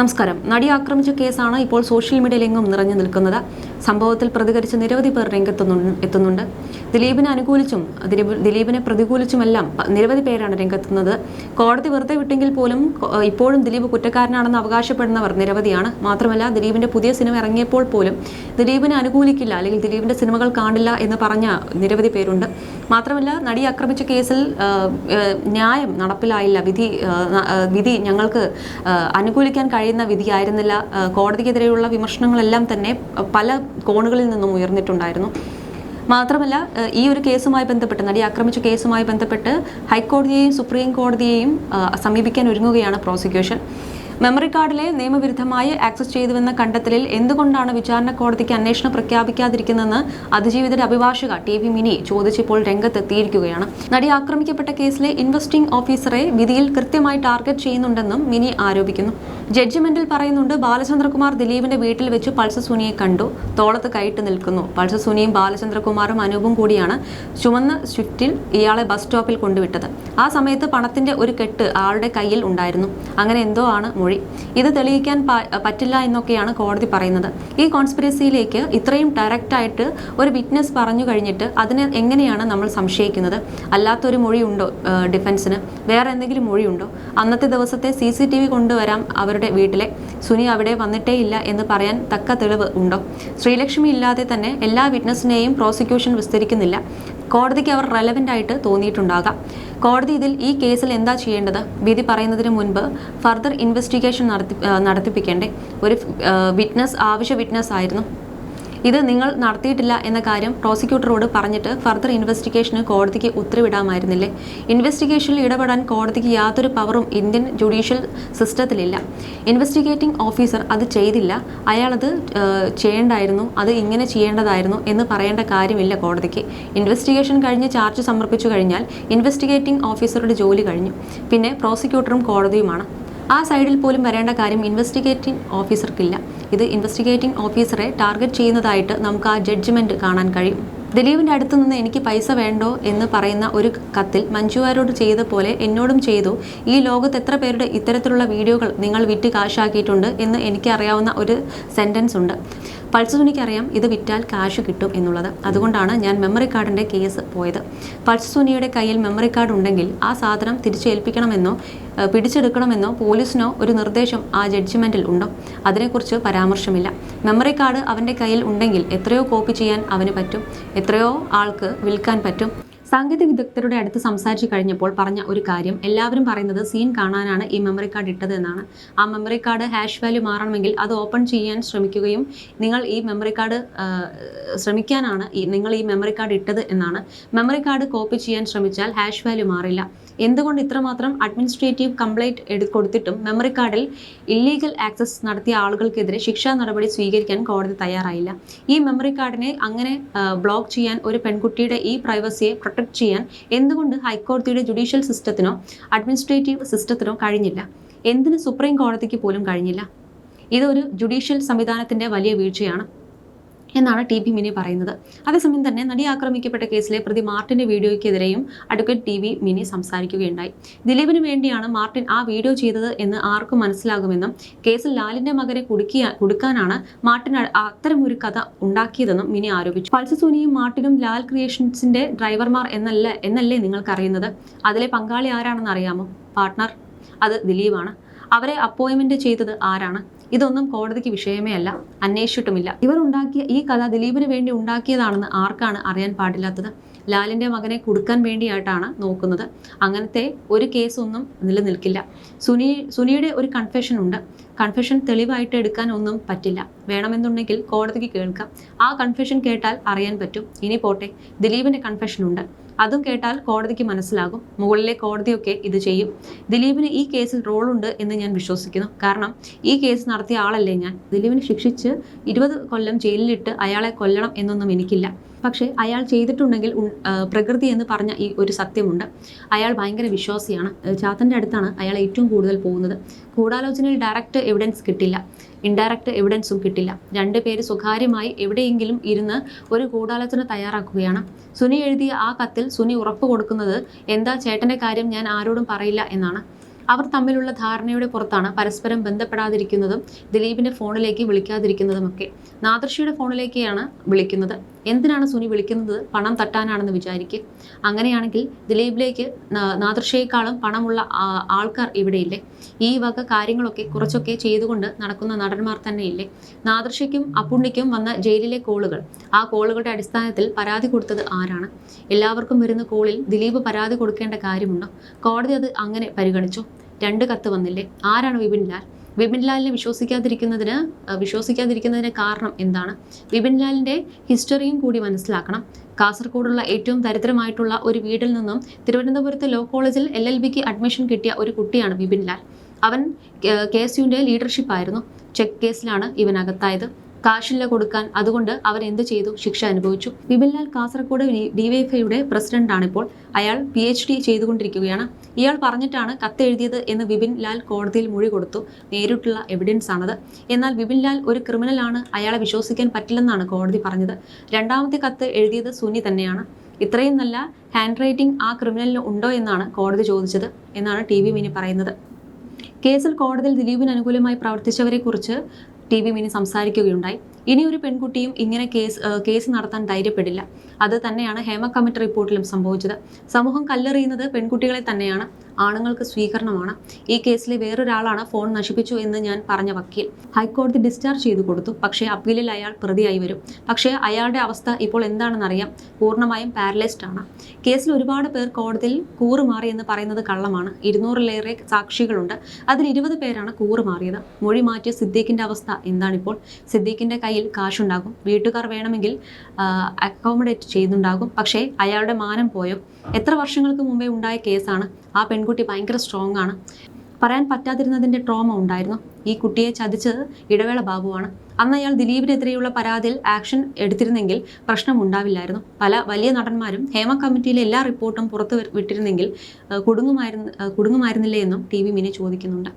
നമസ്കാരം. നടി ആക്രമിച്ച കേസാണ് ഇപ്പോൾ സോഷ്യൽ മീഡിയയിലെങ്ങും നിറഞ്ഞു നിൽക്കുന്നത്. സംഭവത്തിൽ പ്രതികരിച്ച് നിരവധി പേർ രംഗത്തെന്നു എത്തുന്നുണ്ട്. ദിലീപിനെ അനുകൂലിച്ചും ദിലീപിനെ പ്രതികൂലിച്ചുമെല്ലാം നിരവധി പേരാണ് രംഗത്തെത്തുന്നത് കോടതി വെറുതെ വിട്ടെങ്കിൽ പോലും ഇപ്പോഴും ദിലീപ് കുറ്റക്കാരനാണെന്ന് അവകാശപ്പെടുന്നവർ നിരവധിയാണ്. മാത്രമല്ല ദിലീപിന്റെ പുതിയ സിനിമ ഇറങ്ങിയപ്പോൾ പോലും ദിലീപിനെ അനുകൂലിക്കില്ല അല്ലെങ്കിൽ ദിലീപിന്റെ സിനിമകൾ കാണില്ല എന്ന് പറഞ്ഞ നിരവധി പേരുണ്ട്. മാത്രമല്ല നടി ആക്രമിച്ച കേസിൽ ന്യായം നടപ്പിലായില്ല. വിധി വിധി ഞങ്ങൾക്ക് അനുകൂലിക്കാൻ കഴിയുന്ന വിധിയായിരുന്നില്ല. കോടതിക്കെതിരെയുള്ള വിമർശനങ്ങളെല്ലാം തന്നെ പല കോണുകളിൽ നിന്നും ഉയർന്നിട്ടുണ്ടായിരുന്നു. മാത്രമല്ല ഈ ഒരു കേസുമായി ബന്ധപ്പെട്ട് നടി ആക്രമിച്ച കേസുമായി ബന്ധപ്പെട്ട് ഹൈക്കോടതിയെയും സുപ്രീം കോടതിയെയും സമീപിക്കാൻ ഒരുങ്ങുകയാണ് പ്രോസിക്യൂഷൻ. മെമ്മറി കാർഡിലെ നിയമവിരുദ്ധമായി ആക്സസ് ചെയ്തുവെന്ന കണ്ടെത്തലിൽ എന്തുകൊണ്ടാണ് വിചാരണ കോടതിക്ക് അന്വേഷണം പ്രഖ്യാപിക്കാതിരിക്കുന്നതെന്ന് അതിജീവിതയുടെ അഭിഭാഷക ടി വി മിനി ചോദിച്ചപ്പോൾ രംഗത്തെത്തിയിരിക്കുകയാണ്. നടി ആക്രമിക്കപ്പെട്ട കേസിലെ ഇൻവെസ്റ്റിംഗ് ഓഫീസറെ വിധിയിൽ കൃത്യമായി ടാർഗറ്റ് ചെയ്യുന്നുണ്ടെന്നും മിനി ആരോപിക്കുന്നു. ജഡ്ജ്മെന്റിൽ പറയുന്നുണ്ട് ബാലചന്ദ്രകുമാർ ദിലീപിന്റെ വീട്ടിൽ വെച്ച് പൾസ സുനിയെ കണ്ടു. തോളത്ത് കൈയിട്ട് നിൽക്കുന്നു. പൾസ സുനിയും ബാലചന്ദ്രകുമാറും അനൂപും കൂടിയാണ് ചുമന്ന സ്വിഫ്റ്റിൽ ഇയാളെ ബസ് സ്റ്റോപ്പിൽ കൊണ്ടുവിട്ടത്. ആ സമയത്ത് പണത്തിന്റെ ഒരു കെട്ട് ആളുടെ കയ്യിൽ ഉണ്ടായിരുന്നു. അങ്ങനെ എന്തോ ആണ് മൊഴി. ഇത് തെളിയിക്കാൻ പറ്റില്ല എന്നൊക്കെയാണ് കോടതി പറയുന്നത്. ഈ കോൺസ്പിരസിയിലേക്ക് ഇത്രയും ഡയറക്റ്റായിട്ട് ഒരു വിറ്റ്നസ് പറഞ്ഞു കഴിഞ്ഞിട്ട് അതിനെ എങ്ങനെയാണ് നമ്മൾ സംശയിക്കുന്നത്? അല്ലാത്തൊരു മൊഴിയുണ്ടോ ഡിഫൻസിന്? വേറെ എന്തെങ്കിലും മൊഴിയുണ്ടോ അന്നത്തെ ദിവസത്തെ സി സി ടി വി കൊണ്ടുവരാം അവരുടെ വീട്ടിലെ. സുനി അവിടെ വന്നിട്ടേ ഇല്ല എന്ന് പറയാൻ തക്ക തെളിവ് ഉണ്ടോ? ശ്രീലക്ഷ്മി ഇല്ലാതെ തന്നെ എല്ലാ വിറ്റ്നസിനെയും പ്രോസിക്യൂഷൻ വിസ്തരിക്കുന്നില്ല. കോടതിക്ക് അവർ റെലവന്റ് ആയിട്ട് തോന്നിയിട്ടുണ്ടാകാം. കോടതി ഇതിൽ ഈ കേസിൽ എന്താ ചെയ്യേണ്ടത്? വിധി പറയുന്നതിന് മുൻപ് ഫർദർ ഇൻവെസ്റ്റിഗേഷൻ നടത്തി നടത്തിപ്പിക്കേണ്ടേ. ഒരു വിറ്റ്നസ് ആവശ്യ വിറ്റ്നസ് ആയിരുന്നു. ഇത് നിങ്ങൾ നടത്തിയിട്ടില്ല എന്ന കാര്യം പ്രോസിക്യൂട്ടറോട് പറഞ്ഞിട്ട് ഫർദർ ഇൻവെസ്റ്റിഗേഷന് കോടതിക്ക് ഉത്തരവിടാമായിരുന്നില്ലേ? ഇൻവെസ്റ്റിഗേഷനിൽ ഇടപെടാൻ കോടതിക്ക് യാതൊരു പവറും ഇന്ത്യൻ ജുഡീഷ്യൽ സിസ്റ്റത്തിലില്ല. ഇൻവെസ്റ്റിഗേറ്റിംഗ് ഓഫീസർ അത് ചെയ്തില്ല. അയാളത് ചെയ്യേണ്ടായിരുന്നു അത് ഇങ്ങനെ ചെയ്യേണ്ടതായിരുന്നു എന്ന് പറയേണ്ട കാര്യമില്ല കോടതിക്ക്. ഇൻവെസ്റ്റിഗേഷൻ കഴിഞ്ഞ് ചാർജ് സമർപ്പിച്ചു കഴിഞ്ഞാൽ ഇൻവെസ്റ്റിഗേറ്റിംഗ് ഓഫീസറുടെ ജോലി കഴിഞ്ഞു. പിന്നെ പ്രോസിക്യൂട്ടറും കോടതിയുമാണ്. ആ സൈഡിൽ പോലും വരേണ്ട കാര്യം ഇൻവെസ്റ്റിഗേറ്റിംഗ് ഓഫീസർക്കില്ല ഇത് ഇൻവെസ്റ്റിഗേറ്റിംഗ് ഓഫീസറെ ടാർഗറ്റ് ചെയ്യുന്നതായിട്ട് നമുക്ക് ആ ജഡ്ജ്മെന്റ് കാണാൻ കഴിയും. ദിലീപിന്റെ അടുത്ത് നിന്ന് എനിക്ക് പൈസ വേണ്ടോ എന്ന് പറയുന്ന ഒരു കത്തിൽ മഞ്ജുവാരോട് ചെയ്ത പോലെ എന്നോടും ചെയ്തു. ഈ ലോകത്ത് എത്ര പേരുടെ ഇത്തരത്തിലുള്ള വീഡിയോകൾ നിങ്ങൾ വിറ്റ് കാശാക്കിയിട്ടുണ്ട് എന്ന് എനിക്കറിയാവുന്ന ഒരു സെന്റൻസ് ഉണ്ട്. പൾസ് സുനിക്കറിയാം ഇത് വിറ്റാൽ കാശ് കിട്ടും എന്നുള്ളത്. അതുകൊണ്ടാണ് ഞാൻ മെമ്മറി കാർഡിന്റെ കേസ് പോയത്. പൾസ് സുനിയുടെ കയ്യിൽ മെമ്മറി കാർഡ് ഉണ്ടെങ്കിൽ ആ സാധനം തിരിച്ചേൽപ്പിക്കണമെന്നോ പിടിച്ചെടുക്കണമെന്നോ പോലീസിനോ ഒരു നിർദ്ദേശം ആ ജഡ്ജ്മെന്റിൽ ഉണ്ടോ? അതിനെക്കുറിച്ച് പരാമർശമില്ല. മെമ്മറി കാർഡ് അവന്റെ കയ്യിൽ ഉണ്ടെങ്കിൽ എത്രയോ കോപ്പി ചെയ്യാൻ അവന് പറ്റും. എത്രയോ ആൾക്ക് വിൽക്കാൻ പറ്റും. സാങ്കേതിക വിദഗ്ധരുടെ അടുത്ത് സംസാരിച്ചു കഴിഞ്ഞപ്പോൾ പറഞ്ഞ ഒരു കാര്യം എല്ലാവരും പറയുന്നത് സീൻ കാണാനാണ് ഈ മെമ്മറി കാർഡ് ഇട്ടത് എന്നാണ്. ആ മെമ്മറി കാർഡ് ഹാഷ് വാല്യൂ മാറണമെങ്കിൽ അത് ഓപ്പൺ ചെയ്യാൻ ശ്രമിക്കുകയും നിങ്ങൾ ഈ മെമ്മറി കാർഡ് ശ്രമിക്കാനാണ് നിങ്ങൾ ഈ മെമ്മറി കാർഡ് ഇട്ടത് എന്നാണ്. മെമ്മറി കാർഡ് കോപ്പി ചെയ്യാൻ ശ്രമിച്ചാൽ ഹാഷ് വാല്യൂ മാറില്ല. എന്തുകൊണ്ട് ഇത്രമാത്രം അഡ്മിനിസ്ട്രേറ്റീവ് കംപ്ലൈന്റ് കൊടുത്തിട്ടും മെമ്മറി കാർഡിൽ ഇല്ലീഗൽ ആക്സസ് നടത്തിയ ആളുകൾക്കെതിരെ ശിക്ഷാ നടപടി സ്വീകരിക്കാൻ കോടതി തയ്യാറായില്ല. ഈ മെമ്മറി കാർഡിനെ അങ്ങനെ ബ്ലോക്ക് ചെയ്യാൻ ഒരു പെൺകുട്ടിയുടെ ഈ പ്രൈവസിയെ പ്രൊട്ടക്ട് ചെയ്യാൻ എന്തുകൊണ്ട് ഹൈക്കോടതിയുടെ ജുഡീഷ്യൽ സിസ്റ്റത്തിനോ അഡ്മിനിസ്ട്രേറ്റീവ് സിസ്റ്റത്തിനോ കഴിഞ്ഞില്ല? എന്തിന് സുപ്രീം കോടതിക്ക് പോലും കഴിഞ്ഞില്ല? ഇതൊരു ജുഡീഷ്യൽ സംവിധാനത്തിന്റെ വലിയ വീഴ്ചയാണ്. എന്നാണ് ടി പി മിനി പറയുന്നത്. അതേസമയം തന്നെ നടി ആക്രമിക്കപ്പെട്ട കേസിലെ പ്രതി മാർട്ടിന്റെ വീഡിയോയ്ക്കെതിരെയും അഡ്വക്കേറ്റ് ടി വി മിനി സംസാരിക്കുകയുണ്ടായി. ദിലീപിന് വേണ്ടിയാണ് മാർട്ടിൻ ആ വീഡിയോ ചെയ്തത് എന്ന് ആർക്കും മനസ്സിലാകുമെന്നും കേസിൽ ലാലിന്റെ മകനെ കുടുക്കിയ കൊടുക്കാനാണ് മാർട്ടിൻ അ- അത്തരം ഒരു കഥ ഉണ്ടാക്കിയതെന്നും മിനി ആരോപിച്ചു. പൾസസൂനിയും മാർട്ടിനും ലാൽ ക്രിയേഷൻസിന്റെ ഡ്രൈവർമാർ എന്നല്ല എന്നല്ലേ നിങ്ങൾക്കറിയുന്നത്? അതിലെ പങ്കാളി ആരാണെന്ന് അറിയാമോ പാർട്ട്ണർ? അത് ദിലീപാണ്. അവരെ അപ്പോയിന്റ്മെന്റ് ചെയ്തത് ആരാണ്? ഇതൊന്നും കോടതിക്ക് വിഷയമേ അല്ല അന്വേഷിച്ചിട്ടുമില്ല. ഇവർ ഉണ്ടാക്കിയ ഈ കഥ ദിലീപിന് വേണ്ടി ഉണ്ടാക്കിയതാണെന്ന് ആർക്കാണ് അറിയാൻ പാടില്ലാത്തത്? ലാലിന്റെ മകനെ കൊടുക്കാൻ വേണ്ടിയായിട്ടാണ് നോക്കുന്നത്. അങ്ങനത്തെ ഒരു കേസൊന്നും നിലനിൽക്കില്ല. സുനി സുനിയുടെ ഒരു കൺഫെഷൻ ഉണ്ട്. കൺഫെഷൻ തെളിവായിട്ട് എടുക്കാൻ ഒന്നും പറ്റില്ല. വേണമെന്നുണ്ടെങ്കിൽ കോടതിക്ക് കേൾക്കാം. ആ കൺഫെഷൻ കേട്ടാൽ അറിയാൻ പറ്റും. ഇനി പോട്ടെ. കൺഫഷൻ ഉണ്ട്. അതും കേട്ടാൽ കോടതിക്ക് മനസ്സിലാകും. മുകളിലെ കോടതിയൊക്കെ ഇത് ചെയ്യും. ദിലീപിന് ഈ കേസിൽ റോളുണ്ട് എന്ന് ഞാൻ വിശ്വസിക്കുന്നു. കാരണം ഈ കേസ് നടത്തിയ ആളല്ലേ ഞാൻ. ദിലീപിനെ ശിക്ഷിച്ച് ഇരുപത് കൊല്ലം ജയിലിലിട്ട് അയാളെ കൊല്ലണം എന്നൊന്നും എനിക്കില്ല. പക്ഷേ അയാൾ ചെയ്തിട്ടുണ്ടെങ്കിൽ പ്രകൃതി എന്ന് പറഞ്ഞ ഈ ഒരു സത്യമുണ്ട്. അയാൾ ഭയങ്കര വിശ്വാസിയാണ്. ചാത്തന്റെ അടുത്താണ് അയാൾ ഏറ്റവും കൂടുതൽ പോകുന്നത്. ഗൂഢാലോചനയിൽ ഡയറക്റ്റ് എവിഡൻസ് കിട്ടില്ല. ഇൻഡയറക്റ്റ് എവിഡൻസും കിട്ടില്ല. രണ്ട് പേര് സ്വകാര്യമായി എവിടെയെങ്കിലും ഇരുന്ന് ഒരു ഗൂഢാലോചന തയ്യാറാക്കുകയാണ്. സുനി എഴുതിയ ആ കത്തിൽ സുനി ഉറപ്പ് കൊടുക്കുന്നത് എന്താ ചേട്ടന്റെ കാര്യം ഞാൻ ആരോടും പറയില്ല എന്നാണ്. അവർ തമ്മിലുള്ള ധാരണയുടെ പുറത്താണ് പരസ്പരം ബന്ധപ്പെടാതിരിക്കുന്നതും ദിലീപിന്റെ ഫോണിലേക്ക് വിളിക്കാതിരിക്കുന്നതുമൊക്കെ. നാദർഷിയുടെ ഫോണിലേക്കാണ് വിളിക്കുന്നത്. എന്തിനാണ് സുനി വിളിക്കുന്നത്? പണം തട്ടാനാണെന്ന് വിചാരിക്കുക അങ്ങനെയാണെങ്കിൽ ദിലീപിലേക്ക് നാ- നാദർഷയേക്കാളും പണമുള്ള ആൾക്കാർ ഇവിടെയില്ലേ? ഈ വക കാര്യങ്ങളൊക്കെ കുറച്ചൊക്കെ ചെയ്തുകൊണ്ട് നടക്കുന്ന നടന്മാർ തന്നെയില്ലേ? നാദർഷയ്ക്കും അപ്പുണ്ണിക്കും വന്ന ജയിലിലെ കോളുകൾ. ആ കോളുകളുടെ അടിസ്ഥാനത്തിൽ പരാതി കൊടുത്തത് ആരാണ്? എല്ലാവർക്കും വരുന്ന കോളിൽ ദിലീപ് പരാതി കൊടുക്കേണ്ട കാര്യമുണ്ടോ? കോടതി അത് അങ്ങനെ പരിഗണിച്ചു. രണ്ട് കത്ത് വന്നില്ലേ? ആരാണ് വിപിൻ ലാൽ? വിപിൻ ലാലിനെ വിശ്വസിക്കാതിരിക്കുന്നതിന് വിശ്വസിക്കാതിരിക്കുന്നതിന് കാരണം എന്താണ്? വിപിൻലാലിന്റെ ഹിസ്റ്ററിയും കൂടി മനസ്സിലാക്കണം. കാസർഗോഡുള്ള ഏറ്റവും ദരിദ്രമായിട്ടുള്ള ഒരു വീട്ടിൽ നിന്നും തിരുവനന്തപുരത്ത് ലോ കോളേജിൽ എൽ എൽ ബിക്ക് അഡ്മിഷൻ കിട്ടിയ ഒരു കുട്ടിയാണ് വിപിൻലാൽ അവൻ കെ എസ് യുവിന്റെ ലീഡർഷിപ്പായിരുന്നു ചെക്ക് കേസിലാണ് ഇവൻ അകത്തായത് കാശില്ല കൊടുക്കാൻ അതുകൊണ്ട് അവർ എന്ത് ചെയ്തു? ശിക്ഷ അനുഭവിച്ചു. വിപിൻലാൽ കാസർഗോഡ് ഡിവൈഎഫ്ഐയുടെ പ്രസിഡന്റാണ് ഇപ്പോൾ അയാൾ പി എച്ച് ഡി ചെയ്തുകൊണ്ടിരിക്കുകയാണ്. ഇയാൾ പറഞ്ഞിട്ടാണ് കത്തെഴുതിയത് എന്ന് വിപിൻ ലാൽ കോടതിയിൽ മൊഴി കൊടുത്തു. നേരിട്ടുള്ള എവിഡൻസ് ആണത്. എന്നാൽ വിപിൻ ലാൽ ഒരു ക്രിമിനലാണ് അയാളെ വിശ്വസിക്കാൻ പറ്റില്ലെന്നാണ് കോടതി പറഞ്ഞത്. രണ്ടാമത്തെ കത്ത് എഴുതിയത് സുനി തന്നെയാണ്. ഇത്രയും നല്ല ഹാൻഡ് റൈറ്റിംഗ് ആ ക്രിമിനലിന് ഉണ്ടോ എന്നാണ് കോടതി ചോദിച്ചത് എന്നാണ് ടി വി മിനി പറയുന്നത്. കേസിൽ കോടതിയിൽ ദിലീപിന് അനുകൂലമായി പ്രവർത്തിച്ചവരെക്കുറിച്ച് ടി വി മിനി സംസാരിക്കുകയുണ്ടായി. ഇനി ഒരു പെൺകുട്ടിയും ഇങ്ങനെ കേസ് കേസ് നടത്താൻ ധൈര്യപ്പെടില്ല. അത് തന്നെയാണ് ഹേമ കമ്മിറ്റി റിപ്പോർട്ടിലും സംഭവിച്ചത്. സമൂഹം കല്ലെറിയുന്നത് പെൺകുട്ടികളെ തന്നെയാണ്. ആണുങ്ങൾക്ക് സ്വീകരണമാണ്. ഈ കേസിലെ വേറൊരാളാണ് ഫോൺ നശിപ്പിച്ചു എന്ന് ഞാൻ പറഞ്ഞ വക്കീൽ. ഹൈക്കോടതി ഡിസ്ചാർജ് ചെയ്തു കൊടുത്തു. പക്ഷേ അപ്പീലിൽ അയാൾ പ്രതിയായി വരും. പക്ഷേ അയാളുടെ അവസ്ഥ ഇപ്പോൾ എന്താണെന്നറിയാം. പൂർണമായും പാരലൈസ്ഡ് ആണ്. കേസിൽ ഒരുപാട് പേർ കോടതിയിൽ കൂറുമാറി എന്ന് പറയുന്നത് കള്ളമാണ്. ഇരുന്നൂറിലേറെ സാക്ഷികളുണ്ട്. അതിൽ ഇരുപത് പേരാണ് കൂറുമാറിയത് മൊഴി മാറ്റിയ സിദ്ദീഖിന്റെ അവസ്ഥ എന്താണിപ്പോൾ? സിദ്ദീഖിന്റെ കയ്യിൽ കാശുണ്ടാകും. വീട്ടുകാർ വേണമെങ്കിൽ അക്കോമഡേറ്റ് ചെയ്യുന്നുണ്ടാകും. പക്ഷേ അയാളുടെ മാനം പോയോ? എത്ര വർഷങ്ങൾക്ക് മുമ്പേ ഉണ്ടായ കേസാണ്? ആ പെൺകുട്ടി ഭയങ്കര സ്ട്രോങ് ആണ്. പറയാൻ പറ്റാതിരുന്നതിന്റെ ട്രോമ ഉണ്ടായിരുന്നു. ഈ കുട്ടിയെ ചതിച്ചത് ഇടവേള ബാബുവാണ്. അന്ന് അയാൾ ദിലീപിനെതിരെയുള്ള പരാതിയിൽ ആക്ഷൻ എടുത്തിരുന്നെങ്കിൽ പ്രശ്നം ഉണ്ടാവില്ലായിരുന്നു. പല വലിയ നടന്മാരും ഹേമ കമ്മിറ്റിയിലെ എല്ലാ റിപ്പോർട്ടും പുറത്തു വിട്ടിരുന്നെങ്കിൽ കുടുങ്ങുമായിരുന്നു കുടുങ്ങുമായിരുന്നില്ലേ എന്നും ടി വി മിനി ചോദിക്കുന്നുണ്ട്.